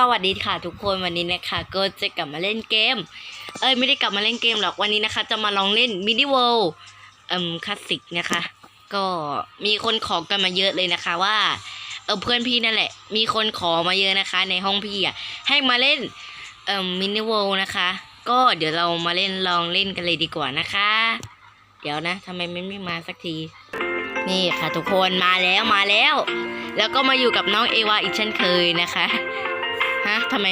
สวัสดีค่ะทุกคนวันนี้นะคะก็จะกลับมาเล่นเกม เอ้ยไม่ได้กลับมาเล่นเกมหรอกวันนี้นะคะ จะมาลองเล่นมินิเวิลด์เอ่มคลาสสิกนะคะ ก็มีคนขอกันมาเยอะเลยนะคะว่าเออเพื่อนพี่นั่นแหละ มีคนขอมาเยอะนะคะ ในห้องพี่อะให้มาเล่นเอ่มมินิเวิลด์นะคะ ก็เดี๋ยวเรามาเล่นลองเล่นกันเลยดีกว่านะคะ เดี๋ยวนะทำไมมันไม่มาสักทีนี่ค่ะทุกคนมาแล้วมาแล้ว แล้วก็มาอยู่กับน้องเอวาอีกเช่นเคยนะคะ ฮะทำไม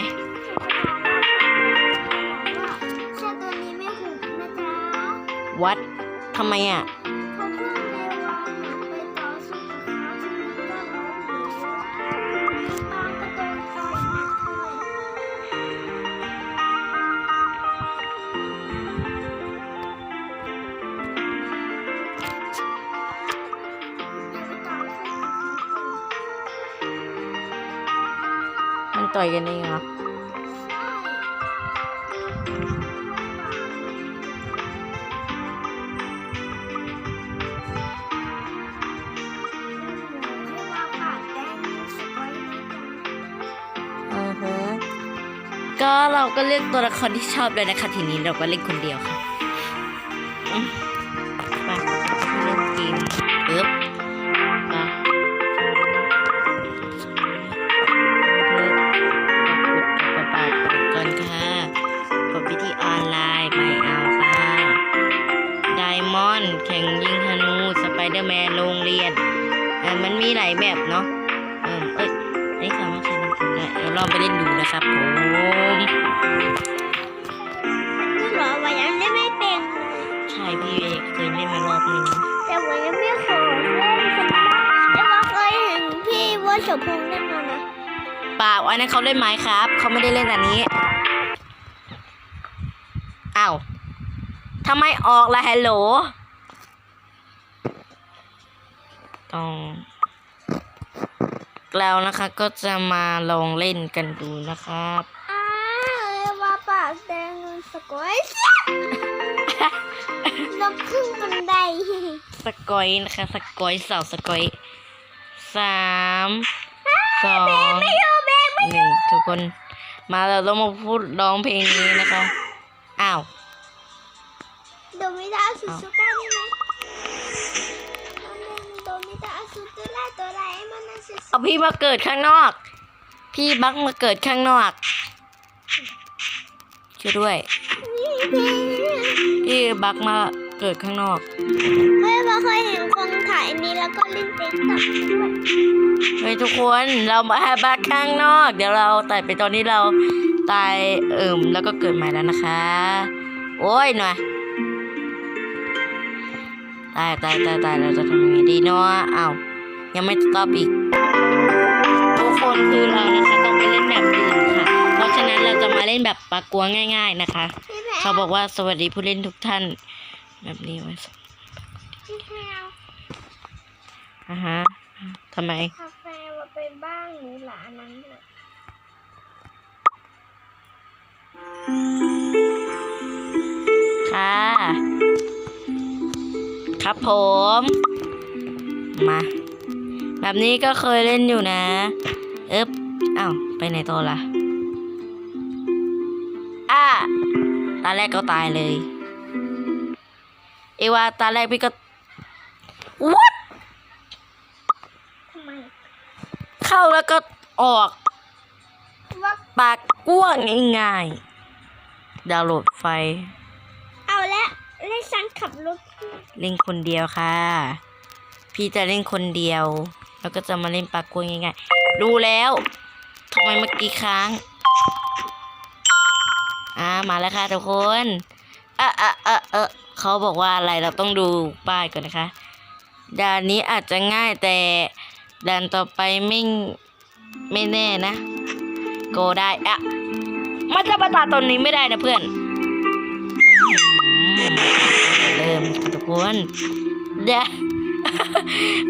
เชือกตัวนี้ไม่หุบนะจ๊ะวัดทำไมอะ ต่อสู้กับเขาสิมันต่อยกันเองเหรออือฮะก็เราก็เลือกตัวละครที่ชอบเลยนะคะ ทีนี้เราก็เล่นคนเดียวค่ะ ลองไปเล่นดูนะครับผมนี่เหรอวายังเล่นไม่เป็นใช่พี่เคยเล่นมารอบนึงแต่วายังไม่เคยเล่นคนนะแต่ว่าเคยเห็นพี่วัชพงษ์เล่นมานะเปล่าอันนั้นเขาเล่นไม้ครับเขาไม่ได้เล่นอันนี้อ้าวทำไมออกล่ะฮัลโหลต้อง แล้วนะคะ ก็จะมาลองเล่นกันดูนะครับอ้าวว่าปากแดงสกอยลบขึ้นบันไดสกอยนะคะ สกอยเสาสกอยสามสองไม่อยู่เบงไม่หนึ่งทุกคน มาเราต้องมาพูดร้องเพลงนี้นะคะ อ้าว โดมิตาสุสุก้ เอาพี่มาเกิดข้างนอก พี่บักมาเกิดข้างนอก ช่วยด้วย พี่บักมาเกิดข้างนอก เฮ้ยเราเคยเห็นคนถ่ายนี้แล้วก็เล่นติ๊กต็อกด้วยเฮ้ยทุกคนเรามาให้บักข้างนอก เดี๋ยวเราตายไปตอนนี้เราตายเอิ่มแล้วก็เกิดใหม่แล้วนะคะ โอ้ยหน่อยตายตายตายตายเราจะทำยังไงดีเนาะอ้าวยังไม่ตอบอีกทุก คนคือเรานะคะ ต้องไปเล่นแบบอื่นค่ะ เพราะฉะนั้นเราจะมาเล่นแบบปากกัวง่าย ๆนะคะพี่แพรเขาบอกว่าสวัสดีผู้เล่นทุกท่าน แบบนี้ไว้สพี่แพรอะฮะทำไมคาเฟ่ว่าไปบ้างหรือหลานั้นน่ะค่ะ ครับผม มา แบบนี้ก็เคยเล่นอยู่นะ เอ๊บอ้าว ไปไหนต่อล่ะอ่าตาแรกก็ตายเลย เอวาตาแรกพี่ก็วัดทำไมเข้าแล้วก็ออกว่าปากก้วงง่ายๆดาวน์โหลดไฟ เอาละเล่นซันขับรถ เล่นคนเดียวค่ะ พี่จะเล่นคนเดียว แล้วก็จะมาเล่นปากกล้วยง่ายๆ รู้แล้วทำไมเมื่อกี้ค้าง อ่ามาแล้วค่ะทุกคนเอะเอะเอะเอเขาบอกว่าอะไรเราต้องดูป้ายก่อนนะคะด่านนี้อาจจะง่ายแต่ด่านต่อไปไม่ไม่แน่นะโกได้อะมันจะมาตาตอนนี้ไม่ได้นะเพื่อนเริ่มทุกคนเดี๋ยว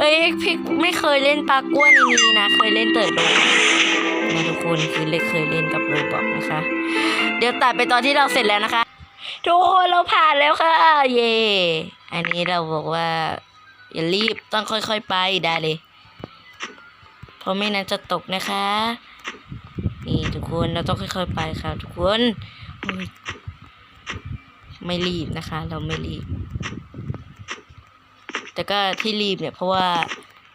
เอ้ยพี่ไม่เคยเล่นปลากล้วยในนี้นะ เคยเล่นเติร์ดโดนะทุกคนคือเลยเคยเล่นกับโรบอกนะคะ เดี๋ยวตัดไปตอนที่เราเสร็จแล้วนะคะ ทุกคนเราผ่านแล้วค่ะ เย่อันนี้เราบอกว่า อย่ารีบต้องค่อยๆไปได้เลย เพราะไม่นั้นจะตกนะคะ นี่ทุกคนเราต้องค่อย ๆ ไปค่ะ ทุกคนไม่รีบนะคะ เราไม่รีบ แต่ก็ที่รีบเนี่ยเพราะว่า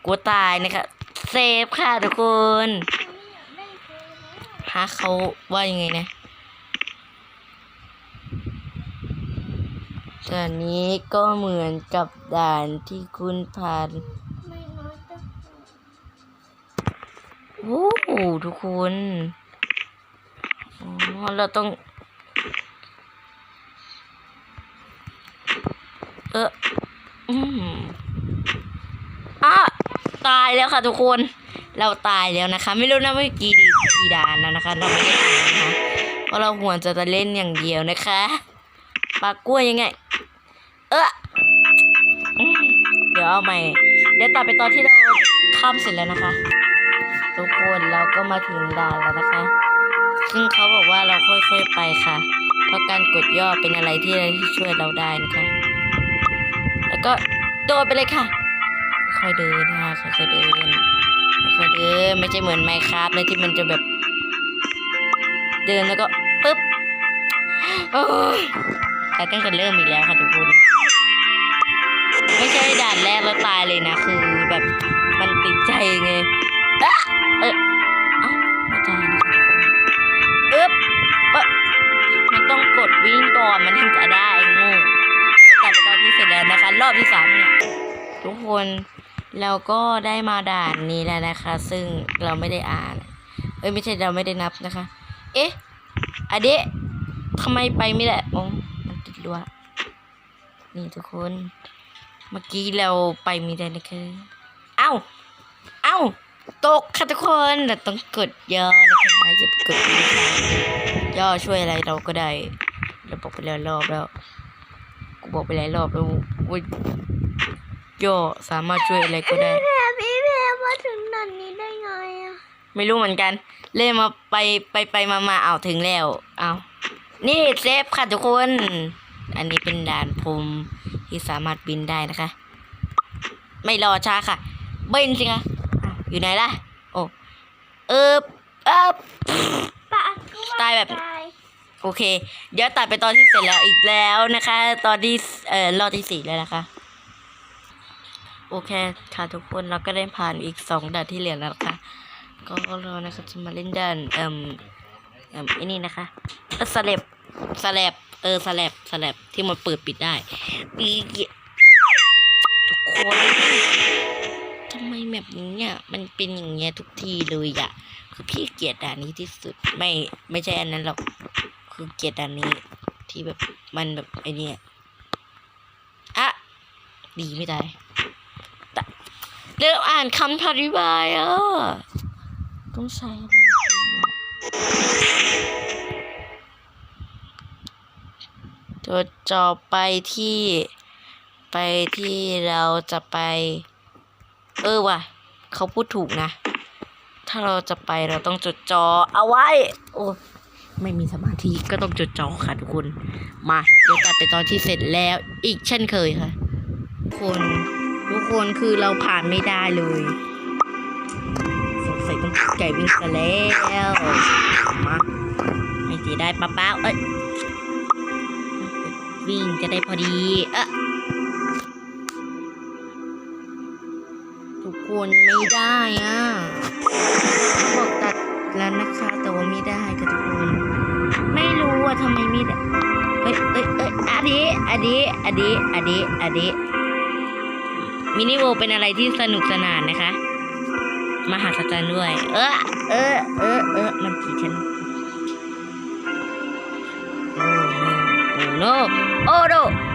กลัวตายนะคะเซฟค่ะทุกคนฮะเขาว่ายังไงนะด่านนี้ก็เหมือนกับด่านที่คุณผ่านโอ้โหทุกคนอ๋อเราต้อง เออ อืมอะตายแล้วค่ะทุกคน เราตายแล้วนะคะ ไม่รู้นะว่ากี่ดีกี่ดานแล้วนะคะเราไม่ได้อ่านนะคะเพราะเราหัวจะจะเล่นอย่างเดียวนะคะปลากล้วยยังไง เออเดี๋ยวเอาใหม่ เดี๋ยวต่อไปตอนที่เราข้ามเสร็จแล้วนะคะ ทุกคนเราก็มาถึงด่านแล้วนะคะ ซึ่งเขาบอกว่าเราค่อยๆไปค่ะ เพราะการกดย่อเป็นอะไรที่ที่ช่วยเราได้นะคะ แล้วก็โดดไปเลยค่ะ ค่อยเดินนะคะค่อยๆเดินค่อยๆเดินไม่ใช่เหมือนไมค์ครับเลยที่มันจะแบบ เดินแล้วก็ปึ๊บโอ้ยแต่ตั้งแต่เริ่มอีกแล้วค่ะทุกคนไม่ใช่ด่านแรกแล้วตายเลยนะ คือแบบมันติดใจไงอะเออ คนเราก็ได้มาด่านนี้แล้วนะคะ ซึ่งเราไม่ได้อ่าน เอ้ยไม่ใช่เราไม่ได้นับนะคะ เอ๊ะอะเดะทำไมไปไม่ได้อ๋อมันติดรั้วนี่ทุกคนเมื่อกี้เราไปไม่ได้นะคะเอ้าเอ้าตกค่ะทุกคนเราต้องกดย่อนะคะอย่าไปกดย่อช่วยอะไรเราก็ได้เราบอกไปแล้วรอบแล้วกูบอกไปหลายรอบแล้วว่า ย่อสามารถช่วยอะไรก็ได้แม่พี่แม่มาถึงด่านนี้ได้ไงอะไม่รู้เหมือนกัน เล่นมาไปไปไปมามาเอาถึงแล้วเอานี่เซฟค่ะทุกคน อันนี้เป็นด่านพรมที่สามารถบินได้นะคะ ไม่รอช้าค่ะ บินสิคะอ้าวอยู่ไหนล่ะ โอ้เออเออปะก็ว่ตายแบบตายโอเค เดี๋ยวตัดไปตอนที่เสร็จแล้วอีกแล้วนะคะ ตอนที่เอ่อรอบที่สี่แล้วนะคะ โอเคค่ะทุกคนเราก็ได้ผ่านอีกสองด่านที่เหลือแล้วนะคะก็รอนะคะจะมาเล่นด่านเอ่มเอ่มไอ้นี่นะคะเออสแลบสแลบเออสแลบสแลบที่มันเปิดปิดได้อีกทุกคนทำไมแบบนี้อะมันเป็นอย่างเงี้ยทุกทีเลยอะคือพี่เกลียดด่านนี้ที่สุดไม่ไม่ใช่อันนั้นหรอกคือเกลียดด่านนี้ที่แบบมันแบบไอเนี่ยอะดีไม่ได้ เริ่มอ่านคำอธิบายอะต้องใช้อะไรดีวะตัวต่อไปที่ไปที่เราจะไป เออว่ะ เขาพูดถูกนะ ถ้าเราจะไปเราต้องจดจอเอาไว้ โอ้ไม่มีสมาธิก็ต้องจดจอค่ะทุกคน มา เดี๋ยวตัดไปตอนที่เสร็จแล้ว อีกเช่นเคยค่ะทุกคน ทุกคนคือเราผ่านไม่ได้เลยสงสัยต้องไก่วิ่งซะแล้วมาไม่เสีได้ป้าป้าเอ้ยวิ่งจะได้พอดีเอะทุกคนไม่ได้อะบอกตัดแล้วนะคะแต่ว่าไม่ได้ค่ะทุกคน ไม่รู้ว่าทำไมไม่ได้เอ้ยเอ้ยเอ้ยอันนี้อันนี้อันนี้อันนี้อันนี้ มินิโวเป็นอะไรที่สนุกสนานนะคะ มหาศาลด้วย เออเออเออเออมันผีฉันโอ้โนโอ้โนโอ้โน